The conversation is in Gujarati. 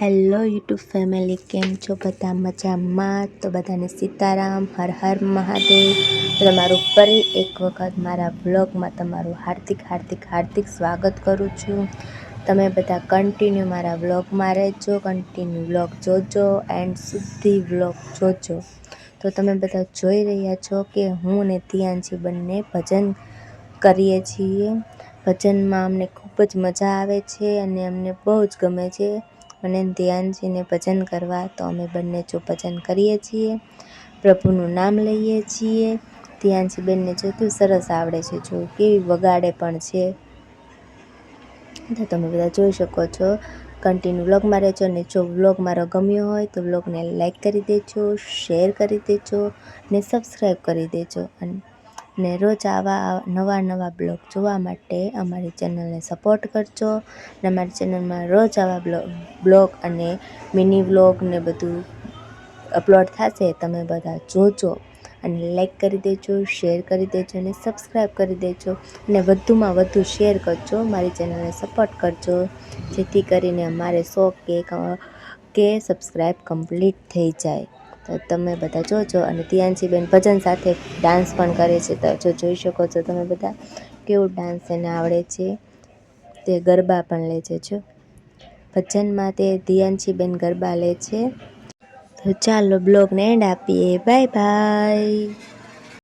હેલો યુટ્યુબ ફેમિલી, કેમ છો? બધા મજામાં? તો બધાને સીતારામ, હર હર મહાદેવ. તમારું ફરી એક વખત મારા બ્લોગમાં તમારું હાર્દિક હાર્દિક હાર્દિક સ્વાગત કરું છું. તમે બધા કન્ટિન્યુ મારા બ્લોગમાં રહેજો કન્ટિન્યુ બ્લોગ જોજો એન્ડ સુધી બ્લોગ જોજો. તો તમે બધા જોઈ રહ્યા છો કે હું ને ધ્યાનજી બંને ભજન કરીએ છીએ. ભજનમાં અમને ખૂબ જ મજા આવે છે અને અમને બહુ જ ગમે છે. અને ધ્યાનજીને ભજન કરવા તો અમે બંને જો ભજન કરીએ છીએ, પ્રભુનું નામ લઈએ છીએ. ધ્યાનજી બેનને જોતું સરસ આવડે છે, જો કેવી વગાડે પણ છે. તો તમે બધા જોઈ શકો છો કન્ટિન્યુ વ્લોગમાં રહેજો અને જો વ્લોગ મારો ગમ્યો હોય તો વ્લોગને લાઈક કરી દેજો, શેર કરી દેજો ને સબસ્ક્રાઈબ કરી દેજો. અને ને રોજ આવા નવા નવા બ્લોગ જોવા માટે અમારી ચેનલને સપોર્ટ કરજો ને અમારી ચેનલમાં રોજ આવા બ્લોગ અને મિની વ્લોગ ને બધું અપલોડ થશે તમે બધા જોજો. અને લાઈક કરી દેજો શેર કરી દેજો અને સબસ્ક્રાઈબ કરી દેજો અને વધુમાં વધુ શેર કરજો. મારી ચેનલને સપોર્ટ કરજો. જેથી કરીને અમારે સો કે કે સબસ્ક્રાઈબ કમ્પ્લીટ થઈ જાય. તો તમે બધા જોજો અને બેન ભજન સાથે ડાન્સ પણ કરે છે. તો જો જોઈ શકો છો તમે બધા કેવું ડાન્સ એને આવડે છે. તે ગરબા પણ લે છે. જો. ભજનમાં તે બેન ગરબા લે છે. તો ચાલો બ્લોગને એન્ડ આપીએ. Bye bye